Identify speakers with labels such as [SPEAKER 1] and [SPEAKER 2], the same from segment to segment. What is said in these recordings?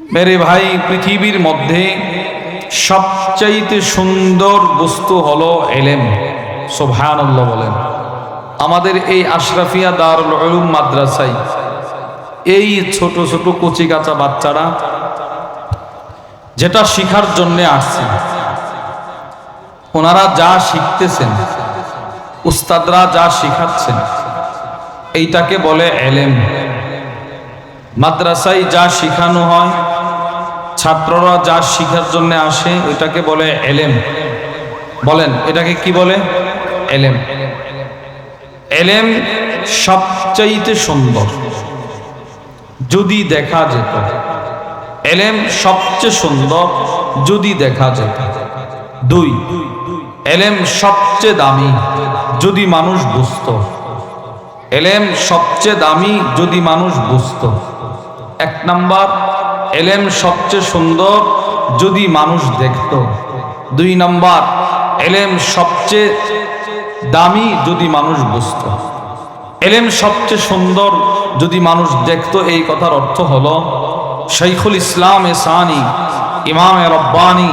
[SPEAKER 1] মেরে ভাই পৃথিবীর মধ্যে সবচাইতে সুন্দর বস্তু হলো এলেম সোভায়ানল্লাহ বলেন আমাদের এই আশরাফিয়া দারুল উলুম মাদ্রাসায় এই ছোট ছোট কচি কাঁচা বাচ্চারা, যেটা শিখার জন্যে আসছে। ওনারা যা শিখতেছেন, উস্তাদরা যা শিখাচ্ছেন, এইটাকে বলে এলেম। মাদ্রাসায় যা শিখানো হয় ছাত্ররা যা শিখার জন্য আসে, এটাকে বলে এলেম। বলেন, এটাকে কি বলে? এলেম। এলেম সবচাইতে সুন্দর। যদি দেখা যেত। এলেম সবচেয়ে সুন্দর যদি দেখা যেত। দুই, এলেম সবচেয়ে দামি যদি মানুষ বুঝত। এলেম সবচেয়ে দামি যদি মানুষ বুঝত। এক নাম্বার এলেম সবচেয়ে সুন্দর যদি মানুষ দেখত। দুই নম্বর, এলেম সবচেয়ে দামি যদি মানুষ বুঝত। এলেম সবচেয়ে সুন্দর যদি মানুষ দেখত, এই কথার অর্থ হল শৈখুল ইসলাম এ সানি, ইমাম এ রব্বানি,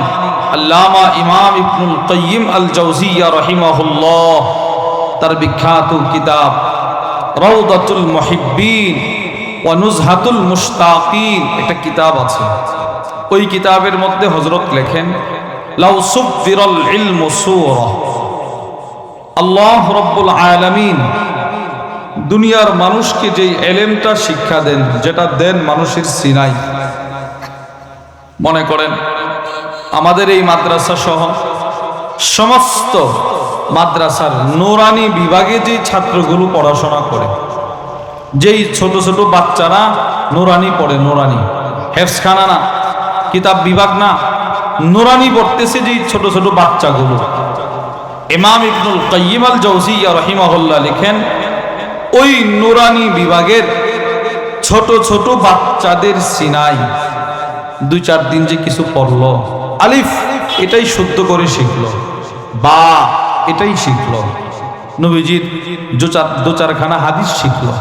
[SPEAKER 1] আল্লামা ইমাম ইবনুল কয়িম আল জৌজিয়া রহিমাহুল্লাহ, তার বিখ্যাত কিতাব রৌদাতুল মহিব্বিন ও নুজহাতুল মুশতাকিন, একটা কিতাব আছে। ওই কিতাবের মধ্যে হজরত লেখেন আল্লাহ রব্বুল আলামিন দুনিয়ার মানুষকে যেই এলেমটা শিক্ষা দেন, যেটা দেন মানুষের সিনাই। মনে করেন, আমাদের এই মাদ্রাসা সহ সমস্ত মাদ্রাসার নোরানি বিভাগে যে ছাত্রগুলো পড়াশোনা করে যেই ছোট ছোট বাচ্চারা নোরানি পড়ে, নোরানি। হেফসখানা না, কিতাব বিভাগ না, নোরানি পড়তেছে যেই ছোট ছোট বাচ্চাগুলো। ইমাম ইবনুল কাইয়িম আল জৌজিয়া রহিমাহুল্লাহ লিখেন, ওই নুরানি বিভাগের ছোট ছোট বাচ্চাদের সিনাই, দুই চার দিন যে কিছু পড়ল, আলিফ, এটাই শুদ্ধ করে শিখল, বা, এটাই শিখল, নবীজির দু চারখানা হাদিস শিখলো।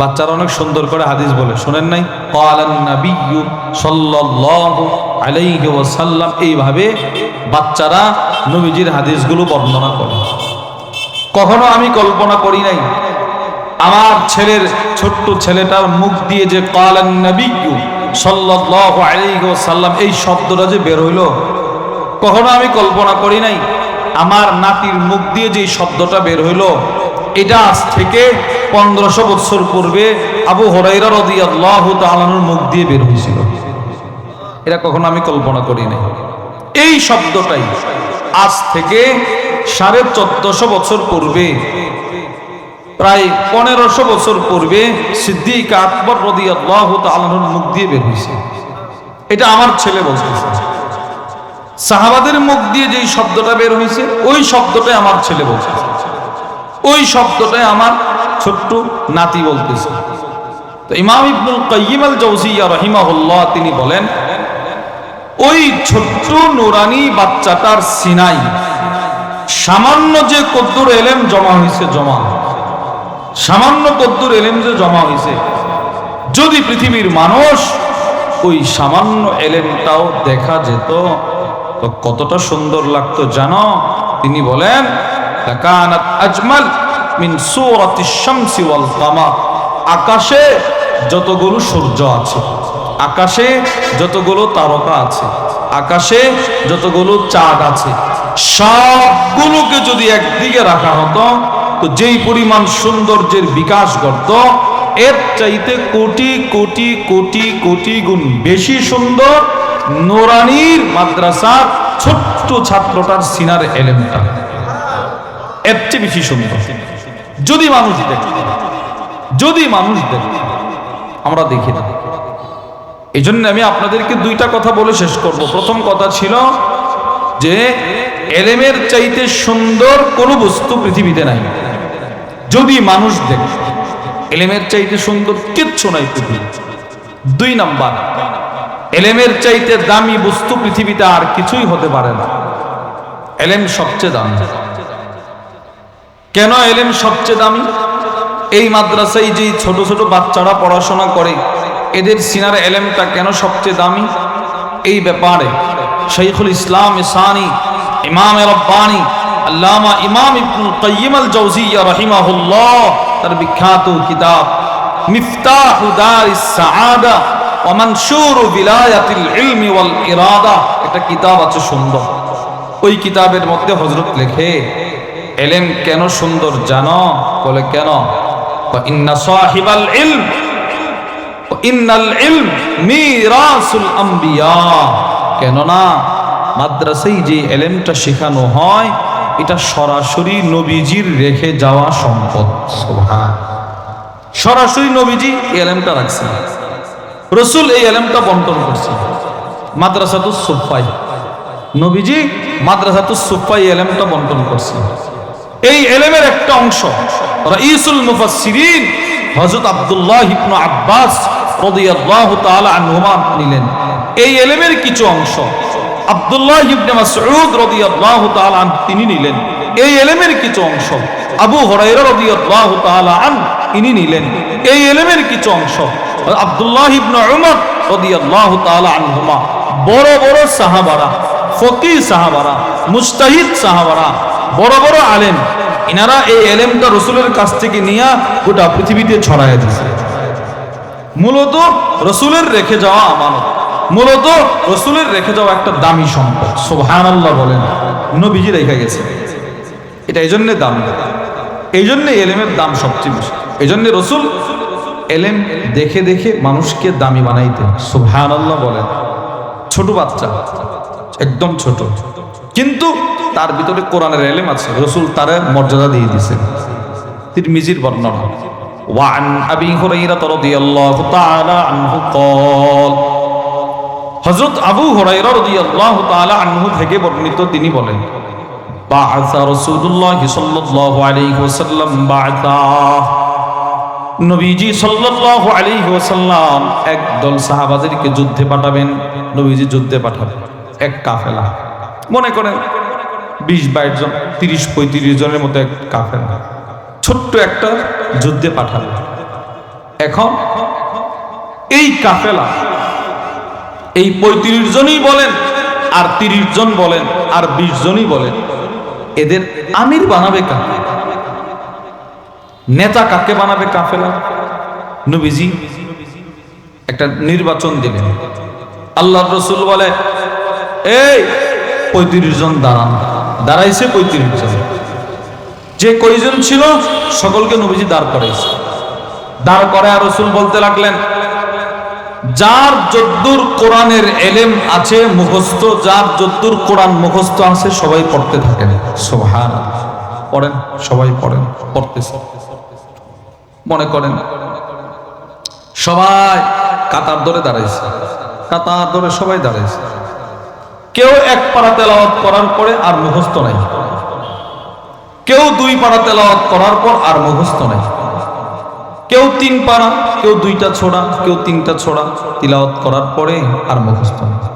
[SPEAKER 1] বাচ্চারা অনেক সুন্দর করে হাদিস বলে। শোনেন নাই? কালান নাবিয়্যু সাল্লাল্লাহু আলাইহি ওয়াসাল্লাম। এইভাবে বাচ্চারা নবীজির হাদিসগুলো বর্ণনা করে। কখনো আমি কল্পনা করি নাই, আমার ছেলের ছোট্ট ছেলেটার মুখ দিয়ে যে কালান নাবিয়্যু সাল্লাল্লাহু এই শব্দটা যে বের হইল, কখনো আমি কল্পনা করি নাই, আমার নাতির মুখ দিয়ে যে শব্দটা বের হইল, এটা আজ থেকে পনেরোশো বছর পূর্বে আবু হরাইরা রদি মুখ দিয়ে বের হয়েছিল। এটা কখনো আমি কল্পনা করি নাই। এই শব্দটাই আজ থেকে সাড়ে চোদ্দশো বছর পূর্বে, প্রায় পনেরোশো বছর পূর্বে সিদ্দিক আকবর রদি আল্লাহ মুখ দিয়ে বের হয়েছে। এটা আমার ছেলে বলতেছে। সাহাবাদের মুখ দিয়ে যেই শব্দটা বের হয়েছে, ওই শব্দটাই আমার ছেলে বলতেছে। ওই শব্দটাই আমার ছোট্ট নাতি বলতেছে। তো ইমাম ইবনুল কাইয়িম আল জৌজিয়া রহিমাহুল্লাহ তিনি বলেন, ওই ছোট্ট নুরানি বাচ্চাটার সিনাই সামান্য যে কদ্দুর এলেম জমা হয়েছে জমা। সামান্য কদ্দুর এলেম যে জমা হয়েছে যদি পৃথিবীর মানুষ ওই সামান্য এলেমটাও দেখা যেত, তো কতটা সুন্দর লাগতো জানো? তিনি বলেন আজমাল মিন সূরাতি শামসি ওয়াল আকাশে যতগুলো সূর্য আছে, আকাশে যতগুলো তারকা আছে, আকাশে যতগুলো চাঁদ আছে, সবগুলোকে যদি একদিকে রাখা হতো, তো যেই পরিমাণ সৌন্দর্যের বিকাশ ঘটত, এর চাইতে কোটি কোটি কোটি কোটি গুণ বেশি সুন্দর নোরানির মাদ্রাসার ছোট্ট ছাত্রটার সিনার এলেমটা। এর চেয়ে বেশি সুন্দর। যদি মানুষ দেখে, যদি মানুষ দেখে, আমরা দেখি না। এই জন্য আমি আপনাদেরকে দুইটা কথা বলে শেষ করব। প্রথম কথা ছিল যে, এলেমের চাইতে সুন্দর কোনো বস্তু পৃথিবীতে নাই। যদি মানুষ দেখে, এলেমের চাইতে সুন্দর কিচ্ছু নাই পৃথিবী দুই নাম্বার, এলেমের চাইতে দামি বস্তু পৃথিবীতে আর কিছুই হতে পারে না। এলেম সবচেয়ে দামি। কেন এলেম সবচেয়ে দামি? এই মাদ্রাসায় যে ছোট ছোট বাচ্চারা পড়াশোনা করে, এদের সিনার এলেমটা কেন সবচেয়ে দামি? এই ব্যাপারে শৈখুল ইসলাম ইসানি ইমাম রব্বানি, আল্লামা ইমাম ইবনুল কাইয়িম আল জাওজিয়া রাহিমাহুল্লাহ, তার বিখ্যাত কিতাব মিফতাহু দারিস সাআদা ওয়া মানশুরু বিলায়াতিল ইলমি ওয়াল ইরাদা। এটা কিতাব আছে সুন্দর। ওই কিতাবের মধ্যে হযরত লেখে এলেম কেন সুন্দর জানো? বলে কেন? ইন্না সাহিবাল ইলম ইন্নাল ইলম মিরাসুল আম্বিয়া। কেননা মাদ্রাসায় যে এলেমটা শেখানো হয়, এটা সরাসরি নবীজির রেখে যাওয়া সম্পদ। সরাসরি নবীজি এলেমটা রাখছেন। রসুল এই এলেমটা বন্টন করছে মাদ্রাসাতুস সুফাই নবীজি মাদ্রাসাতুস সুফাই এলেমটা বন্টন করছে এই এলেমের একটা অংশ। রাইসুল মুফাসসিরিন হযরত আব্দুল্লাহ ইবনে আব্বাস রাদিয়াল্লাহু তাআলা আনহুমা নিলেন। এই এলেমের কিছু অংশ, আব্দুল্লাহ ইবনে মাসউদ রাদিয়াল্লাহু তাআলা তিনি নিলেন। এই এলেমের কিছু অংশ, আবু হুরায়রা রাদিয়াল্লাহু তাআলা আন ইনি নিলেন। এই এলেমের কিছু অংশ, আব্দুল্লাহ ইবনে উমর রাদিয়াল্লাহু তাআলা আনহুমা। বড় বড় সাহাবারা ফকি সাহাবারা মুস্তাহিদ সাহাবারা বড় বড় আলেম, ইনারা এই এলেমটা রসুলের কাছ থেকে নিয়ে গোটা পৃথিবীতে ছড়ায় দিছে। মূলত রসুলের রেখে যাওয়া আমানত, মূলত রসুলের রেখে যাওয়া একটা দামি সম্পদ সোহান আল্লাহ বলেন। নবীজি রেখে গেছে। এটা এই জন্যে দাম এই জন্যে এলেমের দাম সবচেয়ে বেশি। এই জন্যে রসুল এলেম দেখে দেখে মানুষকে দামি বানাইতেন সোহান আল্লাহ বলেন। ছোট বাচ্চা, একদম ছোট। কিন্তু তার ভিতরে কোরআনের এলেম আছে রসুল তার মর্যাদা দিয়ে দিয়েছেন তিরমিজির বর্ণনা وعن أبي هريرة رضي الله تعالى عنه قال হযরত আবু হুরায়রা রাদিয়াল্লাহু তাআলা আনহু থেকে বর্ণিত তিনি বলেন বাআসা রাসূলুল্লাহ সাল্লাল্লাহু আলাইহি ওয়াসাল্লাম বাআসা নবীজি সাল্লাল্লাহু আলাইহি ওয়াসাল্লাম একদল সাহাবাদেরকে যুদ্ধে পাঠাবেন নবীজি যুদ্ধে পাঠাবেন এক কাফেলা মনে করেন বিশ, বাইশ জন, তিরিশ, পঁয়ত্রিশ জনের মতো এক কাফেলা ছোট্ট একটা যুদ্ধে পাঠাবে এখন এই কাফেলা এই পঁয়ত্রিশ জনই বলেন আর তিরিশ জন বলেন আর বিশ জনই বলেন, এদের আমির বানাবে কাকে? নেতা কাকে বানাবে কাফেলা? নবীজি একটা নির্বাচন দিলেন। আল্লাহ রসুল বলে, এই পঁয়ত্রিশ জন দাঁড়ান। দাঁড়াইছে পঁয়ত্রিশ জন। যে কয়জন ছিল, সকলকে নবীজি দাঁড় করাইছে। দাঁড় করে আর রসুল বলতে লাগলেন, যার যদ্দুর কোরআনের এলেম আছে, মুখস্থ, যার যদ্দুর কোরআন মুখস্থ আছে, সবাই পড়তে থাকেন সোহান পড়েন? সবাই পড়েন? পড়তেছে। মনে করেন? সবাই কাতার ধরে দাঁড়াইছে। কাতার ধরে সবাই দাঁড়াইছে। কেউ এক পাড়া তেলাওয়াত করার পরে আর মুখস্থ নাই। কেউ দুই পাড়া তেলাওয়াত করার পর আর মুখস্থ নাই। কেউ তিন পাড়া কেউ দুইটা ছোড়া, কেউ তিনটা ছোড়া তিলাওয়াত করার পরে আর মুখস্থ নেই।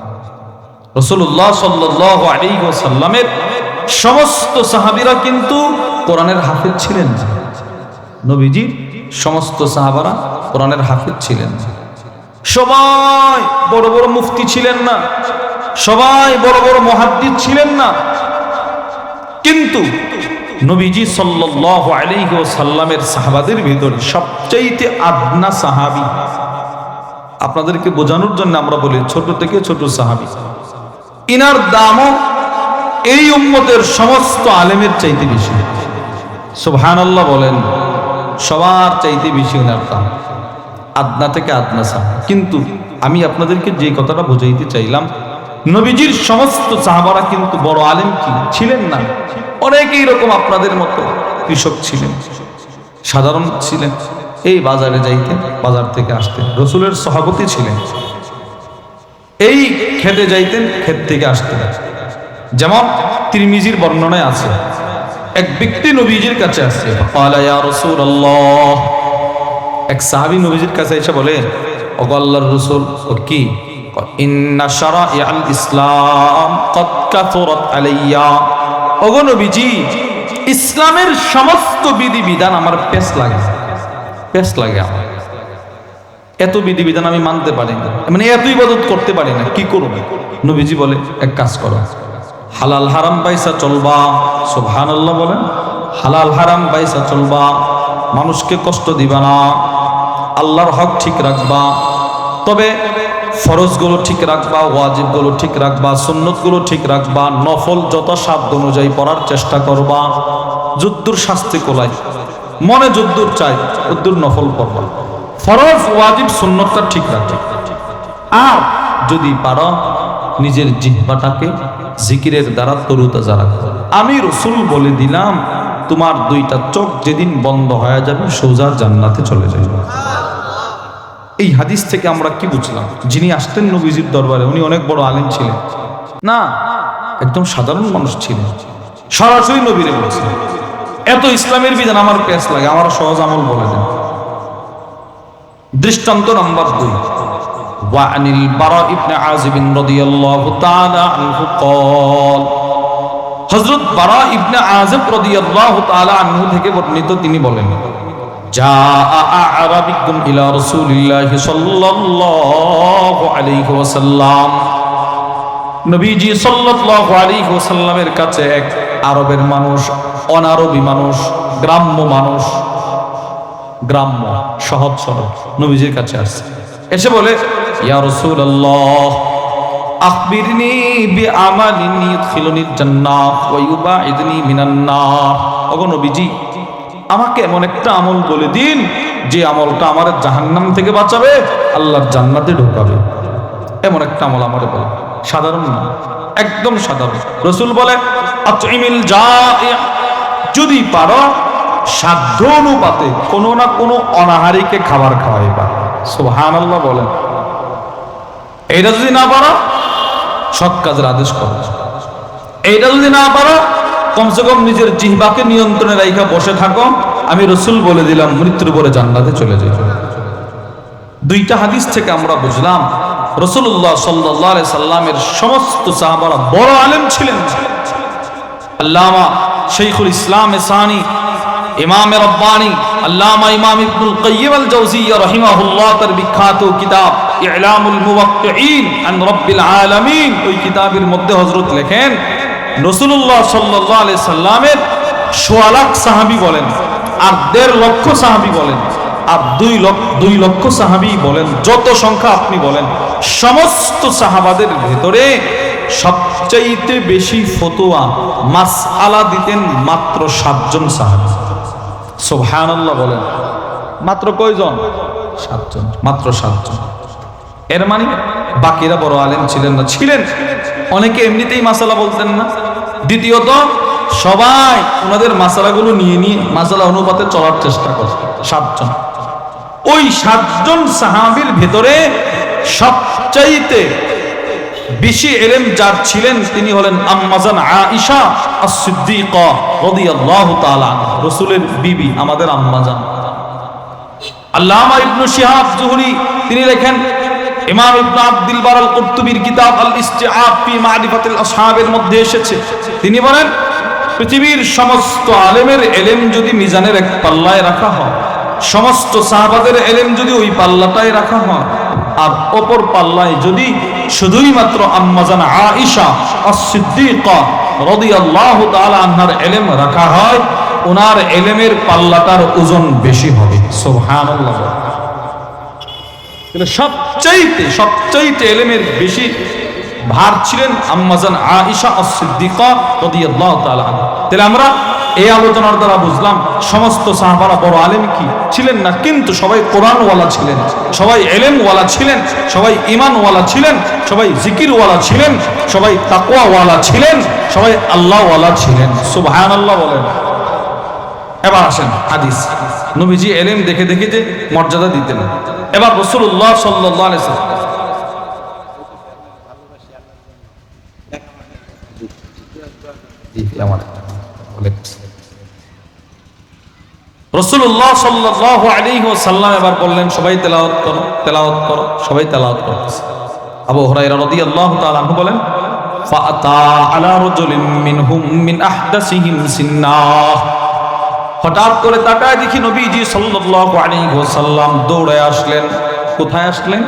[SPEAKER 1] রসুল্লাহ সাল্লাহ সাল্লামের সমস্ত সাহাবিরা কিন্তু কোরআনের হাফিজ ছিলেন। না। নবীজি সমস্ত সাহাবারা কোরআনের হাফিজ ছিলেন। সবাই বড় বড় মুফতি ছিলেন না। সবাই বড় বড় মহাদ্দিদ ছিলেন না। কিন্তু নবীজি ওয়াসাল্লামের সাহাবাদের ভিতরে সবচাইতে আদনা সাহাবি। আপনাদেরকে বোঝানোর জন্য আমরা বলি ছোট থেকে ছোট সাহাবি। ইনার দামও এই উম্মতের সমস্ত আলেমের চাইতে বেশি। সুবহানাল্লাহ বলেন, সবার চাইতে বেশি ওনার দাম। আদনা থেকে আদনা সাহাবী। কিন্তু আমি আপনাদেরকে যে কথাটা বোঝাইতে চাইলাম নবীজির সমস্ত সাহাবারা কিন্তু বড় আলেম কি? ছিলেন না। অনেকেই রকম আপনাদের মতো কৃষক ছিলেন। সাধারণ ছিলেন। এই বাজারে যাইতেন, বাজার থেকে আসতেন। রসুলের সভাপতি ছিলেন। এই খেতে যাইতেন, ক্ষেত থেকে আসতেন। যেমন তিরমিজির বর্ণনায় আছে, এক ব্যক্তি নবীজির কাছে আসছে "ক্বালা ইয়া রাসূলুল্লাহ। এক সাহাবী নবীজির কাছে এসে বলে, ওগো আল্লাহর রাসূল, ও কি? আলাইয়া। ইসলামের সমস্ত বিধি বিধান আমার পেস লাগে। পেস লাগে আমার। এত বিধিবিধান আমি মানতে পারি না। মানে এত ইবাদত করতে পারি না। কি করব? নবীজি বলে, এক কাজ করো। হালাল হারাম পয়সা চলবা। সোভান বলেন, হালাল হারাম পয়সা চলবা। মানুষকে কষ্ট দিবা না। আল্লাহর হক ঠিক রাখবা। তবে ফরজগুলো ঠিক রাখবা, ওয়াজিবগুলো ঠিক রাখবা, সুন্নতগুলো ঠিক রাখবা, নফল যত সাধ্য অনুযায়ী পড়ার চেষ্টা করবা। যুদ্ধুর শাস্তি কোলাই মনে যুদ্ধুর চাই যুদ্ধুর নফল পড়বা। ফরজ, ওয়াজিব, সুন্নতটা ঠিক রাখবে। আর যদি পারো, নিজের জিহ্বাটাকে জিকিরের দ্বারা তরুতাজা রাখো আমি রসুল বলে দিলাম, তোমার দুইটা চোখ যেদিন বন্ধ হয়ে যাবে, সোজা জান্নাতে চলে যাবে এই হাদিস থেকে আমরা কি বুঝলাম যিনি আসতেন নবীজির দরবারে উনি অনেক বড় আলেম ছিলেন না একদম সাধারণ মানুষ ছিলেন সরাসরি নবীরে বলেছিলেন এত ইসলামের বিধান আমার পেস লাগে আমার সহজ আমল বলে দেন দৃষ্টান্ত নাম্বার দুই وعن البراء بن عازب رضي الله تعالى عنه قال হযরত বারা ইবনে আযিব রাদিয়াল্লাহু তাআলা আনহু থেকে বর্ণিত তিনি বলেন নবীজি ওয়াসাল্লামের কাছে এক আরবের মানুষ, অনারবি মানুষ, গ্রাম্য মানুষ, গ্রাম্য, সহজ সরল নবীজির কাছে আসছে। এসে বলে, ইয়া রাসূলুল্লাহ, আখবিরনি বিআমালিন ইদখিলুনি জান্নাহ ওয়া ইউবাইদনি নবীজি আমাকে এমন একটা আমল বলে দিন, যে আমলটা আমার জাহান্নাম থেকে বাঁচাবে, আল্লাহর জান্নাতে ঢোকাবে। এমন একটা আমল আমারে বলে। সাধারণ না, একদম সাধারণ। রসুল বলে যদি পারো, সাধ্য অনুপাতে কোনো না কোনো অনাহারীকে খাবার খাওয়াই খাওয়াইবা। সুবহান আল্লাহ বলেন। এইটা যদি না পারো, সৎ কাজের আদেশ করো। এইটা যদি না পারো কমসে কম নিজের জিহ্বাকে নিয়ন্ত্রণে রাইখা বসে থাকো। আমি রসুল বলে দিলাম, মৃত্যুর পরে জান্নাতে চলে যাই দুইটা হাদিস থেকে আমরা বুঝলাম রসুল্লাহ সাল্লাহ সাল্লামের সমস্ত সাহাবারা বড় আলেম ছিলেন। আল্লামা শেখুল ইসলাম সানি ইমাম রব্বানি, আল্লামা ইমাম ইবনুল কাইয়িম আল জাওজিয়্যা রাহিমাহুল্লাহ তার বিখ্যাত কিতাব ইলামুল মুওয়াক্কিঈন আন রাব্বিল আলামিন। ওই কিতাবের মধ্যে হযরত লেখেন রাসূলুল্লাহ সাল্লাল্লাহু আলাইহি সাল্লামের সোয়া লাখ সাহাবী বলেন, আর দেড় লক্ষ সাহাবী বলেন, আর দুই লক্ষ দুই লক্ষ সাহাবী বলেন, যত সংখ্যা আপনি বলেন, সমস্ত সাহাবাদের ভেতরে সবচাইতে বেশি ফতোয়া মাস আলা দিতেন মাত্র সাতজন সাহাবী। সোভানাল্লাহ বলেন, মাত্র কয়জন? সাতজন, মাত্র সাতজন। এর মানে বাকিরা বড় আলেম ছিলেন না, ছিলেন। অনেকে এমনিতেই মাসালা বলতেন না। দ্বিতীয়ত, সবাই ওনাদের মাসালাগুলো নিয়ে নিয়ে মাসালা অনুপাতে চলার চেষ্টা করে, সাতজন। ওই সাতজন সাহাবির ভেতরে সবচাইতে বেশি এলেম যার ছিলেন তিনি হলেন আম্মাজান আয়েশা as-সিদ্দিকা রাদিয়াল্লাহু তাআলা রাসূলের বিবি, আমাদের আম্মাজান। আল্লামা ইবনু শিহাব জুহরি, তিনি লেখেন ইমাম ইবনু আব্দুল বার আল কুরতুবির কিতাব আল ইস্তিআব ফি মারিফাতিল আসহাবের মধ্যে এসেছে। তিনি বলেন, পৃথিবীর সমস্ত আলেমের এলেম যদি মিজানের এক পাল্লায় রাখা হয়, সমস্ত সাহাবাদের এলেম যদি ওই পাল্লাটায় রাখা হয়, আর অপর পাল্লায় যদি শুধুই মাত্র আম্মাজান আয়েশা as-সিদ্দিকা রাদিয়াল্লাহু তাআলা আনহার এলেম রাখা হয় ওনার এলেমের পাল্লাটার ওজন বেশি হবে। সুবহানাল্লাহ। তাহলে সবচাইতে সবচাইতে এলেমের বেশি ভার ছিলেন আম্মাজান as-সিদ্দিকা তাআলা তাহলে আমরা এই আলোচনার দ্বারা বুঝলাম, সমস্ত সাহাবারা বড় আলেম কি? ছিলেন না, কিন্তু সবাই কোরআনওয়ালা ছিলেন, সবাই এলেমওয়ালা ছিলেন, সবাই ইমানওয়ালা ছিলেন, সবাই জিকিরওয়ালা ছিলেন, সবাই তাকওয়াওয়ালা ছিলেন, সবাই আল্লাহওয়ালা ছিলেন। সুবহানাল্লাহ বলেন। এবার আসেন হাদিস। নবীজি এলেম দেখে দেখে যে মর্যাদা দিতেন। এবার রসুল্লাহ সাল্লাম রসুল্লাহ সাল্লাহ আলী সাল্লাম এবার বললেন, সবাই তেলাওয়াত করো তেলাওয়াত করো, সবাই তেলাওয়াত করতেছে। আবু হরাইরা রাদিয়াল্লাহু তাআলা আনহু বলেন আলা রাজুলিন মিনহুম মিন আহদাসিহিম সিন্নাহ। হঠাৎ করে তাকায় দেখি নবীজি ওয়াসাল্লাম দৌড়ে আসলেন। কোথায় আসলেন?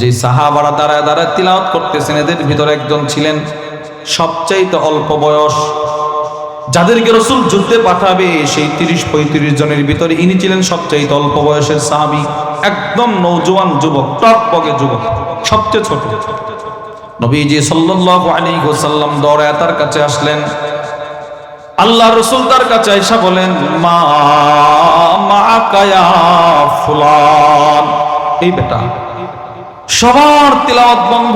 [SPEAKER 1] যে সাহাবারা দাঁড়ায় দাঁড়ায় তিলাওয়াত করতেছেন, এদের ভিতরে একজন ছিলেন, সবচাইতে অল্প বয়স। যাদেরকে রসুল যুদ্ধে পাঠাবে, সেই তিরিশ পঁয়ত্রিশ জনের ভিতরে ইনি ছিলেন সবচাইতে অল্প বয়সের সাহাবি। একদম নৌজওয়ান যুবক টক বগে যুবক, সবচেয়ে ছোট। নবীজি সাল্লাল্লাহু আলাইহি ওয়াসাল্লাম দৌড়ায় তার কাছে আসলেন। আল্লাহ রসুল তার কাছে আইসা বলেন, মা এই বেটা, সবার তেলাওয়াত বন্ধ।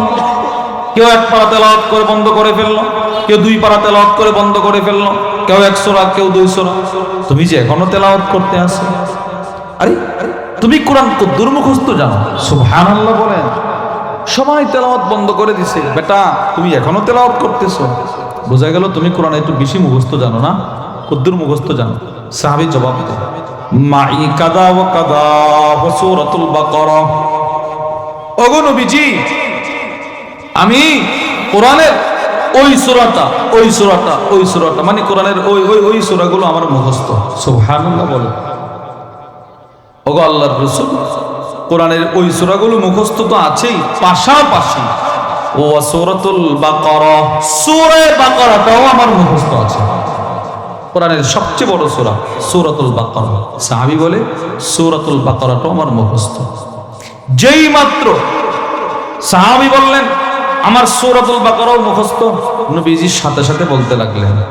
[SPEAKER 1] কেউ এক পারা তেলাওয়াত করে বন্ধ করে ফেলল, কেউ দুই পারা তেলাওয়াত করে বন্ধ করে ফেলল, কেউ একশো রাত কেউ দুইশো রাত তুমি যে এখনও তেলাওয়াত করতে আসো আরে, তুমি কোরআন কদ্দুর মুখস্থ জানো? সুবহানাল্লাহ বলেন। সবাই তেলাওয়াত বন্ধ করে দিছে। বেটা, তুমি এখনও তেলাওয়াত করতেছো। বোঝা গেল তুমি কোরআন একটু বেশি মুখস্থ জানো না? কদ্দুর মুখস্থ জানো। সাহাবী জবাব মাই কাদা ও কাদা আমি কোরআনের ওই সূরাটা, ওই ওই মানে কোরআনের ওই ওই ওই সূরাগুলো আমার মুখস্থ। সুবহানাল্লাহ বলে। ওগো আল্লাহর রসুল, কোরআনের ওই সূরাগুলো মুখস্থ তো আছেই, পাশাপাশি। ও সূরাতুল বাকারা। সূরা আমার মুখস্থ আছে। সবচেয়ে বড় বলে আমার মুখস্থ। যেই মাত্র বললেন, আমার মুখস্থ। নবীজির সাথে সাথে বলতে লাগলেন,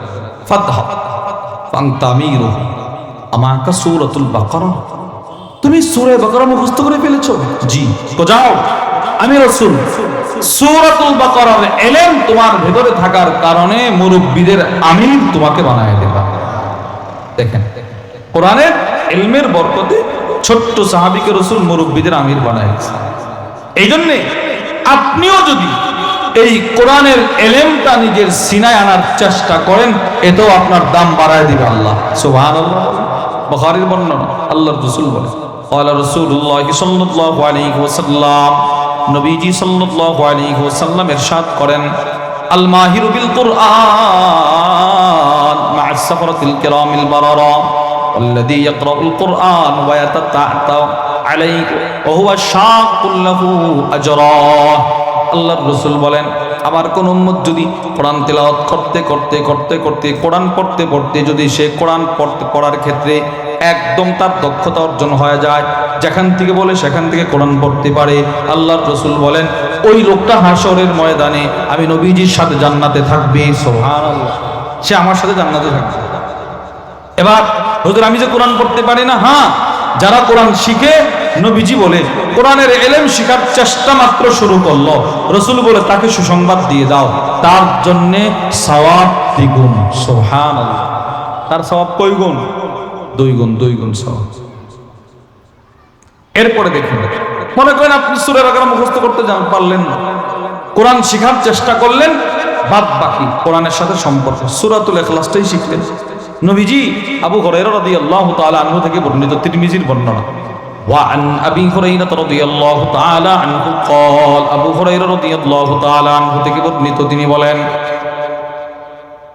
[SPEAKER 1] ফাতহ, ফান্তামিরু সূরাতুল বাকারা। তুমি সূরা বাকারা মুখস্থ করে ফেলেছো? জি, তো যাও। আমি রসুল। সুরাতুল বাকরার এলেম তোমার ভেতরে থাকার কারণে মুরব্বীদের আমি তোমাকে বানায় দেবা। দেখেন, কোরআনের এলমের বরকতে ছোট্ট সাহাবিকে রসুল মুরব্বীদের আমির বানায় এই জন্যে আপনিও যদি এই কোরআনের এলেমটা নিজের সিনায় আনার চেষ্টা করেন, এতেও আপনার দাম বাড়ায় দিবে আল্লাহ। সুবাহ বখারির বর্ণনা আল্লাহ রসুল বলে আল্লাহ রসুল্লাহ সাল্লাহ আলী ওসাল্লাম নবীজি সাল্লাল্লাহু আলাইহি ওয়াসাল্লাম ইরশাদ করেন আল মাহিরু বিল কুরআন মা সাফরাতিল কিরামিল বারারা والذي يقرأ القرآن ويتتعتع عليه وهو شاق له أجراه আল্লাহর রসুল বলেন আমার কোন উম্মত যদি কোরআন তেলাওয়াত করতে করতে করতে করতে কোরআন পড়তে পড়তে যদি সে কোরআন পড়তে পড়ার ক্ষেত্রে একদম তার দক্ষতা অর্জন হয়ে যায়। যেখান থেকে বলে সেখান থেকে কোরআন পড়তে পারে। আল্লাহর রসুল বলেন, ওই লোকটা হাসরের ময়দানে আমি নবীজির সাথে জান্নাতে থাকবে। সোহান সে আমার সাথে জান্নাতে থাকবে। এবার হুজুর, আমি যে কোরআন পড়তে পারি না? হ্যাঁ যারা কোরআন শিখে, নবীজি বলে, কোরআনের এলেম শিখার চেষ্টা মাত্র শুরু করল। রসুল বলে, তাকে সুসংবাদ দিয়ে দাও। তার জন্যে সওয়াব দ্বিগুণ। সোহান তার সওয়াব কই গুণ? দুই গুণ দুই গুণ সওয়াব এরপরে দেখুন মনে করেন আপনি সুরের আগার মুখস্থ করতে জান পারলেন না কোরআন শিখার চেষ্টা করলেন বাদ বাকি কোরআনের সাথে সম্পর্ক সুরাতুল এখলাসটাই শিখলেন নবীজি আবু হরাইরা রাদিয়াল্লাহু তাআলা আনহু থেকে বর্ণিত তিরমিজির বর্ণনা وعن أبي هريرة رضي الله تعالى عنه قال أبو هريرة رضي الله تعالى عنه থেকে বর্ণিত তিনি বলেন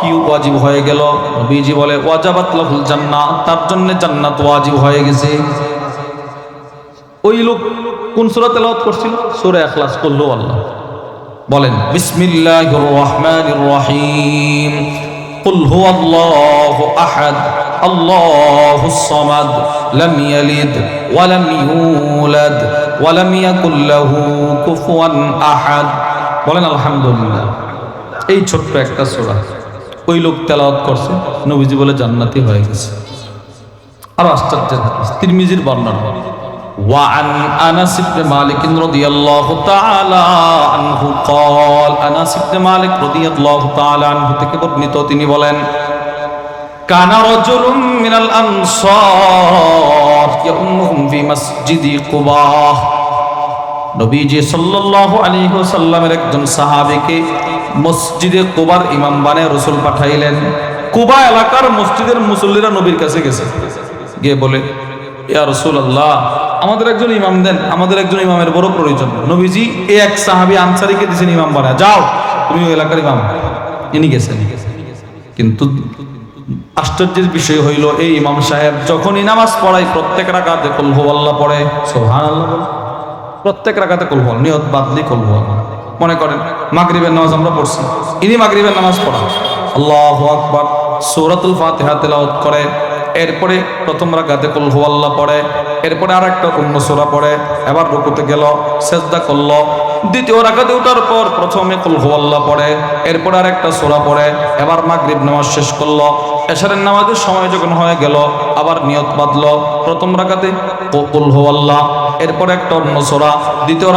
[SPEAKER 1] কি ওয়াজিব হয়ে গেল নবীজি বলে ওয়াজাবাত লাহুল জান্নাহ তার জন্য জান্নাত ওয়াজিব হয়ে গেছে ওই লোক কোন সূরা তেলাওয়াত করছিল সূরা ইখলাস করলো আল্লাহ বলেন বিসমিল্লাহির রহমানির রহিম قل هو الله أحد الله الصمد لم يلد ولم يولد ولم يكن له كفوا أحد বলেন আলহামদুলিল্লাহ এই ছোট্ট একটা সূরা ওই লোক তেলাওয়াত করছে নবীজি বলে জান্নাতি হয়ে গেছে আর আশ্চর্যের হাদিস তিরমিজির বর্ণনা وعن انس بن مالك رضي الله تعالى عنه قال انس بن مالك رضي الله تعالى عنه থেকে বর্ণিত তিনি বলেন كان رجل من الانصار يؤمهم في مسجد قباء নবীজি সাল্লাল্লাহু আলাইহি সাল্লামের একজন সাহাবীকে মসজিদে কুবার ইমাম বানে রসুল পাঠাইলেন। কুবা এলাকার মসজিদের মুসল্লিরা নবীর কাছে গেছে। গিয়ে বলে, ইয়া রসুল আল্লাহ আমাদের একজন ইমাম দেন, আমাদের একজন ইমামের বড় প্রয়োজন। নবীজি, এ এক সাহাবী আনসারিকে দিয়েছেন ইমাম বানায়। যাও তুমি ওই এলাকার ইমাম। ইনি গেছেন। কিন্তু আশ্চর্যের বিষয় হইল, এই ইমাম সাহেব যখনই নামাজ পড়ায় প্রত্যেক রাকাতে কলহু আল্লাহ পড়ে সোহান আল্লাহ প্রত্যেক কলহু আল্লাহ, নিয়ত বাদলি আল্লাহ। মনে করেন মাগরিবের নামাজ আমরা পড়ছি। ইনি মাগরিবের নামাজ পড়া আল্লাহ আকবার সূরাতুল ফাতিহা তেলাওয়াত করে। এরপরে প্রথম রাকাতে কলহু আল্লাহ পড়ে। এরপরে আর একটা অন্য সূরা পড়ে। এবার রুকুতে গেল সেজদা করল। দ্বিতীয় রাকাতে ওঠার পর প্রথমে কলহু আল্লাহ পড়ে। এরপরে আর একটা সূরা পড়ে। এবার মাগরিব নামাজ শেষ করল। এশারের নামাজের সময় যখন হয়ে গেল আবার নিয়ত বাঁধলো প্রথম আল্লাহ এরপরে একটা অন্য সূরা, দ্বিতীয়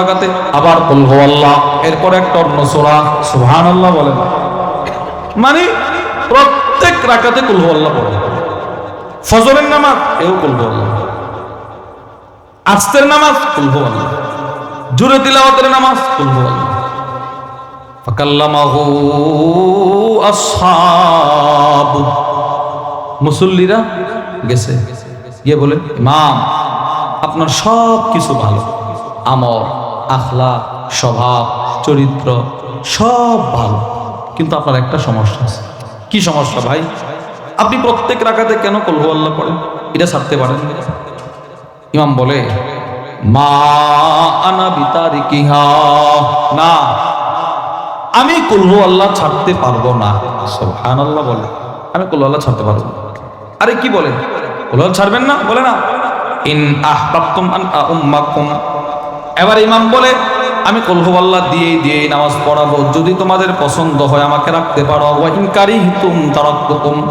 [SPEAKER 1] আবার আল্লাহ এরপরে একটা অন্য সূরা, সুবহানাল্লাহ বলেন। মানে প্রত্যেক আল্লাহ পড়ে। ফজরের নামাজ, এও আল্লাহ আস্তের নামাজ কলহু আল্লাহ জুরে তিলাওয়াতের নামাজ কলহু আল্লাহ ফাকাল্লামাহু আসহাবু। মুসল্লিরা গেছে। গিয়ে বলে, ইমাম আপনার সব কিছু ভালো। আমর আখলা স্বভাব, চরিত্র, সব ভালো। কিন্তু আপনার একটা সমস্যা আছে। কি সমস্যা ভাই? আপনি প্রত্যেক রাখাতে কেন কলহু আল্লাহ পড়েন? এটা ছাড়তে পারেন ইমাম বলে, মা আনা বিতারিকিহা। না, আমি কুলহু আল্লাহ ছাড়তে পারব না। সোহান আল্লাহ বলে, আমি কুলহু আল্লাহ ছাড়তে পারব আরে কি বলেন? কুলহু ছাড়বেন না? বলে না। এবার ইমাম বলে, আমি কুলহু আল্লাহ দিয়েই দিয়েই নামাজ পড়াবো। যদি তোমাদের পছন্দ হয় আমাকে রাখতে পারো। ওয়া ইন কারিহতুম তারাক্তুকুম।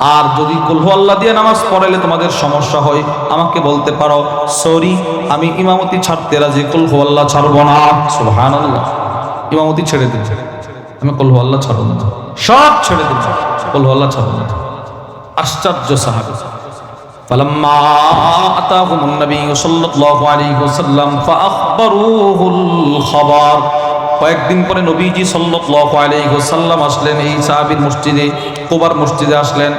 [SPEAKER 1] আর যদি কুলহু আল্লাহ দিয়ে নামাজ পড়াইলে তোমাদের সমস্যা হয়, আমাকে বলতে পারো, সরি, আমি ইমামতি ছাড়তে রাজি কুলহু আল্লাহ ছাড়বো না। সুবহানাল্লাহ। ইমামতি ছেড়ে দিন। আমি কলহু আল্লাহ ছাড়ব না। সব ছেড়ে দিন। কলহু আল্লাহ ছাড়ব না। আশ্চর্য সাহাবি। فلما أتاهم النبي صلى الله عليه وسلم فأخبروه الخبر কয়েকদিন পরে নবীজি সাল্লাল্লাহু আলাইহি ওয়াসাল্লাম আসলেন এই সাহাবীর মসজিদে কুবার মসজিদে আসলেন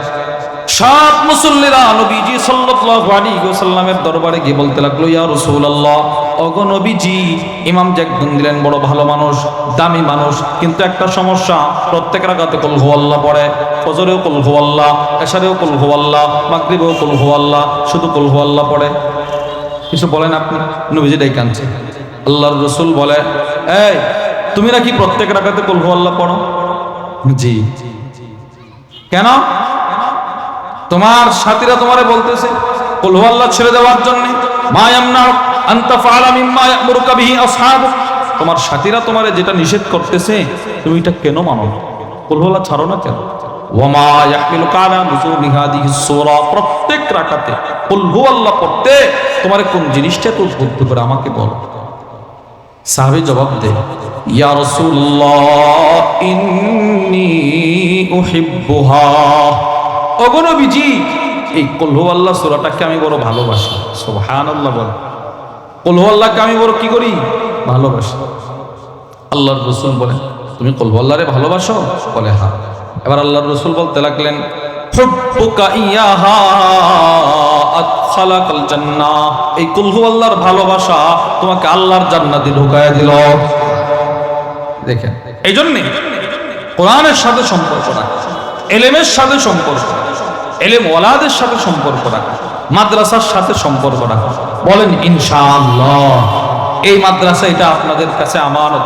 [SPEAKER 1] সব মুসল্লিরা নবীজি সাল্লাল্লাহু আলাইহি ওয়াসাল্লামের দরবারে গিয়ে বলতে লাগল, ইয়া রাসূলুল্লাহ, ওগো নবীজি, ইমাম যে একজন দিলেন, বড় ভালো মানুষ, দামি মানুষ, কিন্তু একটা সমস্যা, প্রত্যেক রাকাতে কুল হুয়াল্লাহ পড়ে, ফজরেও কুল হুয়াল্লাহ এশারেও কুল হুয়াল্লাহ মাগরিবেও কুল হুয়াল্লাহ শুধু কুল হুয়াল্লাহ পড়ে? কিছু বলেন আপনি? নবীজি ডাই কানছে আল্লাহর রসুল বলে, এই, তুমি নাকি প্রত্যেক রাকাতে কুল হুয়াল্লাহ পড়ো? জি। কেন? তোমার সাথীরা তোমারে বলতেছে, কুল হুয়াল্লাহ ছেড়ে দেওয়ার জন্য, মা ইয়ামনা আনতা ফাআলা মিম্মা ইয়ামুরুকা বিহি আসহাবু তোমার সাথীরা তোমারে যেটা নিষেধ করতেছে, তুমি এটা কেন মানো? কুল হুয়াল্লাহ ছাড়ো না কেন ওয়ামা ইয়াহমিলু কালা নুজুমি হাদিহি সূরা প্রত্যেক রাকাতে কুল হুয়াল্লাহ পড়তে তোমারে কোন জিনিসটা তো উদ্বুদ্ধ করে আমাকে বলো সাহাবী জবাব দেয়, ইয়া রাসূলুল্লাহ, ইন্নী উহিব্বুহা এই আল্লাহ আমি বড় ভালোবাসি। সুবহানাল্লাহ বল। আমি কি করি? ভালোবাসি। আল্লাহর রসুল তুমি ভালোবাসো? বলে হ্যাঁ। এবার রসুল বলতে লাগলেন এই কুলহু আল্লাহর ভালোবাসা তোমাকে আল্লাহর জান্নাতে ঢুকায় দিল। দেখেন এই জন্যে কোরআনের সাথে সম্পর্ক এলেমের সাথে সম্পর্ক এলেম ওলাদের সাথে সম্পর্ক রাখা, মাদ্রাসার সাথে সম্পর্ক রাখা। বলেন, ইনশাআল্লাহ। এই মাদ্রাসা, এটা আপনাদের কাছে আমানত।